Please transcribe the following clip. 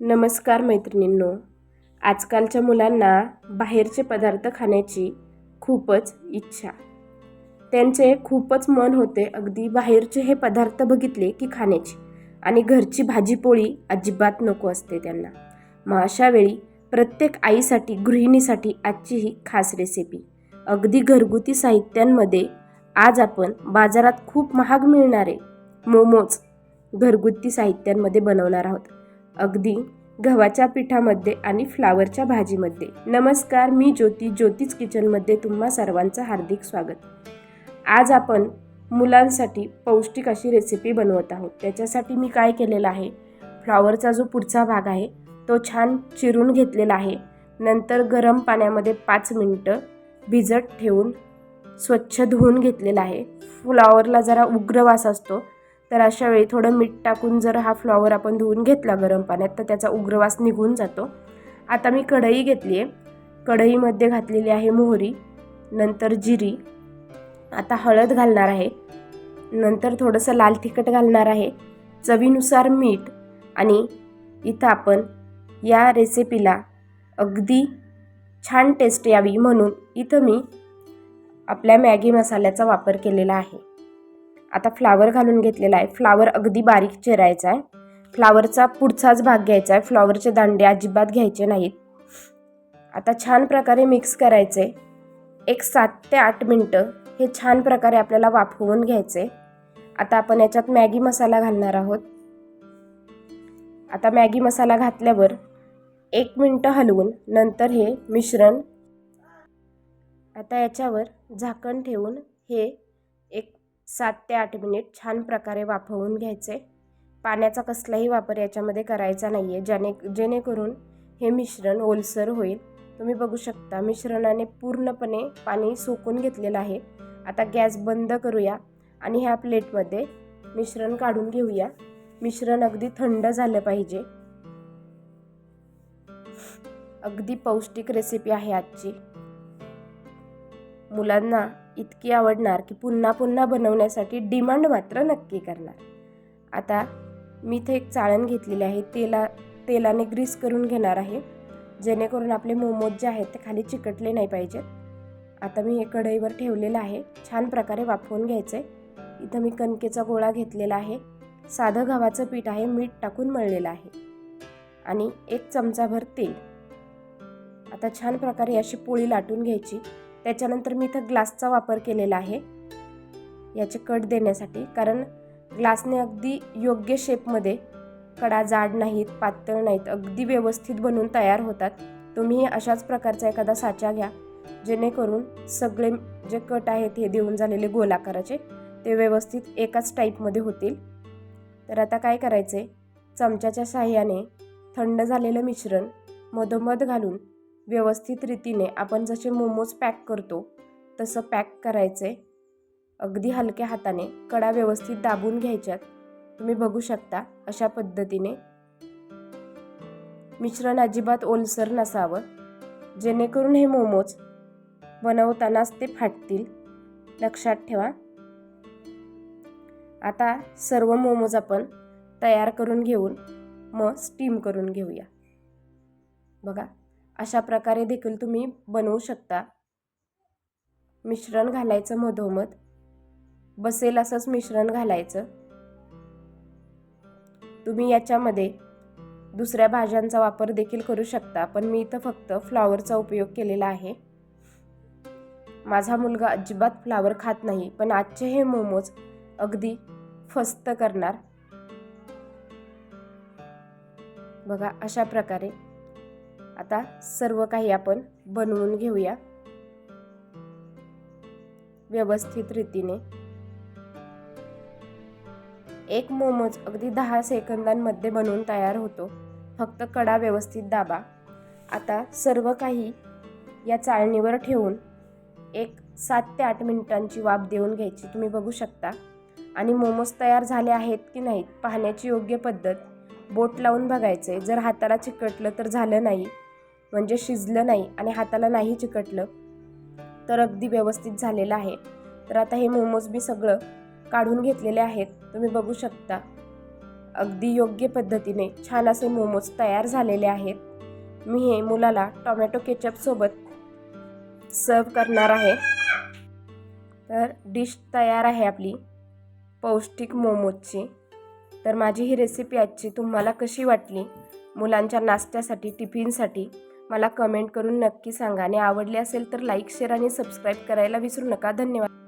नमस्कार मैत्रिणींनो. आजकालच्या मुलांना बाहेरचे पदार्थ खाण्याची खूपच इच्छा. त्यांचे खूपच मन होते अगदी बाहेरचे हे पदार्थ बघितले की खाण्याची. आणि घरची भाजीपोळी अजिबात नको असते त्यांना. मग अशा वेळी प्रत्येक आईसाठी गृहिणीसाठी आजची ही खास रेसिपी अगदी घरगुती साहित्यांमध्ये आज आपण बाजारात खूप महाग मिळणारे मोमोज घरगुती साहित्यांमध्ये बनवणार आहोत. अगदी गव्हाच्या पिठामध्ये आणि फ्लावरच्या भाजीमध्ये. नमस्कार मी ज्योती ज्योतीच किचनमध्ये तुम्हा सर्वांचं हार्दिक स्वागत. आज आपण मुलांसाठी पौष्टिक अशी रेसिपी बनवत आहोत. त्याच्यासाठी मी काय केलेलं आहे? फ्लावरचा जो पुढचा भाग आहे तो छान चिरून घेतलेला आहे. नंतर गरम पाण्यामध्ये पाच मिनटं भिजत ठेवून स्वच्छ धुवून घेतलेला आहे. फ्लावरला जरा उग्र वास असतो तर अशा वेळी थोडं मीठ टाकून जर हा फ्लॉवर आपण धुवून घेतला गरम पाण्यात तर त्याचा उग्रवास निघून जातो. आता मी कढई घेतली आहे. कढईमध्ये घातलेली आहे मोहरी नंतर जिरी. आता हळद घालणार आहे. नंतर थोडंसं लाल तिखट घालणार आहे. चवीनुसार मीठ आणि इथं आपण या रेसिपीला अगदी छान टेस्ट यावी म्हणून इथं मी आपल्या मॅगी मसाल्याचा वापर केलेला आहे. आता फ्लावर घालून घेतलेला आहे. फ्लावर अगदी बारीक चिरायचा आहे. फ्लावरचा पुढचाच भाग घ्यायचा आहे. फ्लावरचे दांडे अजिबात घ्यायचे नाहीत. आता छान प्रकारे मिक्स करायचे. एक सात ते आठ मिनटं हे छान प्रकारे आपल्याला वाफवून घ्यायचे. आता आपण याच्यात मॅगी मसाला घालणार आहोत. आता मॅगी मसाला घातल्यावर एक मिनटं हलवून नंतर हे मिश्रण आता याच्यावर झाकण ठेवून हे सात ते आठ मिनिट छान प्रकारे वाफवून घ्यायचे. पाण्याचा कसलाही वापर याच्यामध्ये करायचा नाही आहे ज्याने जेणेकरून हे मिश्रण ओलसर होईल. तुम्ही बघू शकता मिश्रणाने पूर्णपणे पाणी सोकून घेतलेलं आहे. आता गॅस बंद करूया आणि ह्या प्लेटमध्ये मिश्रण काढून घेऊया. मिश्रण अगदी थंड झालं पाहिजे. अगदी पौष्टिक रेसिपी आहे आजची. मुलांना इतकी आवडणार की पुन्हा पुन्हा बनवण्यासाठी डिमांड मात्र नक्की करणार. आता मी इथे एक चाळण घेतलेली आहे तेला तेलाने ग्रीस करून घेणार आहे. जेणेकरून आपले मोमोज जे आहेत ते खाली चिकटले नाही पाहिजेत. आता मी हे कढईवर ठेवलेलं आहे छान प्रकारे वाफवून घ्यायचं आहे इथं मी कणकेचा गोळा घेतलेला आहे. साधं गव्हाचं पीठ आहे मीठ टाकून मळलेलं आहे. आणि एक चमचाभर तेल. आता छान प्रकारे अशी पोळी लाटून घ्यायची. त्याच्यानंतर मी इथं ग्लासचा वापर केलेला आहे. याचे कट देण्यासाठी कारण ग्लासने अगदी योग्य शेपमध्ये कडा जाड नाहीत पातळ नाहीत अगदी व्यवस्थित बनून तयार होतात. तुम्ही अशाच प्रकारचा एखादा साचा घ्या जेणेकरून सगळे जे कट आहेत हे देऊन झालेले गोलाकाराचे ते व्यवस्थित एकाच टाईपमध्ये होतील. तर आता काय करायचे चमच्याच्या साह्याने थंड झालेलं मिश्रण मधोमध घालून व्यवस्थित रीतीने आपण जसे मोमोज पॅक करतो तसं पॅक करायचे. अगदी हलक्या हाताने कडा व्यवस्थित दाबून घ्यायच्यात. तुम्ही बघू शकता अशा पद्धतीने. मिश्रण अजिबात ओलसर नसावं. जेणेकरून हे मोमोज बनवतानाच ते फाटतील. लक्षात ठेवा. आता सर्व मोमोज आपण तयार करून घेऊन मग स्टीम करून घेऊया. बघा. अशा प्रकारे देखील तुम्ही बनवू शकता. मिश्रण घालायचं मधोमध. बसेल असंच मिश्रण घालायचं. तुम्ही याच्यामध्ये दुसऱ्या भाज्यांचा वापर देखील करू शकता पण मी इथं फक्त फ्लावरचा उपयोग केलेला आहे. माझा मुलगा अजिबात फ्लावर खात नाही पण आजचे हे मोमोज अगदी फस्त करणार. बघा अशा प्रकारे आता सर्व काही आपण बनवून घेऊया. व्यवस्थित रीतीने. एक मोमोज अगदी दहा सेकंदांमध्ये बनवून तयार होतो. फक्त कडा व्यवस्थित दाबा. आता सर्व काही या चाळणीवर ठेवून एक सात ते आठ मिनिटांची वाफ देऊन घ्यायची. तुम्ही बघू शकता. आणि मोमोज तयार झाले आहेत की नाहीत पाहण्याची योग्य पद्धत. बोट लावून बघायचे जर हाताला चिकटलं तर झालं नाही. म्हणजे शिजलं नाही आणि हाताला नाही चिकटलं तर अगदी व्यवस्थित झालेलं आहे. तर आता हे मोमोज मी सगळं काढून घेतलेले आहेत. तुम्ही बघू शकता. अगदी योग्य पद्धतीने छान असे मोमोज तयार झालेले आहेत. मी हे मुलाला टोमॅटो केचपसोबत सर्व करणार आहे. तर डिश तयार आहे आपली पौष्टिक मोमोजची. तर माझी ही रेसिपी आजची तुम्हाला कशी वाटली? मुलांच्या नाश्त्यासाठी टिफिनसाठी मला कमेंट करून नक्की सांगा आणि आवडले असेल तर लाईक शेअर आणि सबस्क्राईब करायला विसरू नका. धन्यवाद.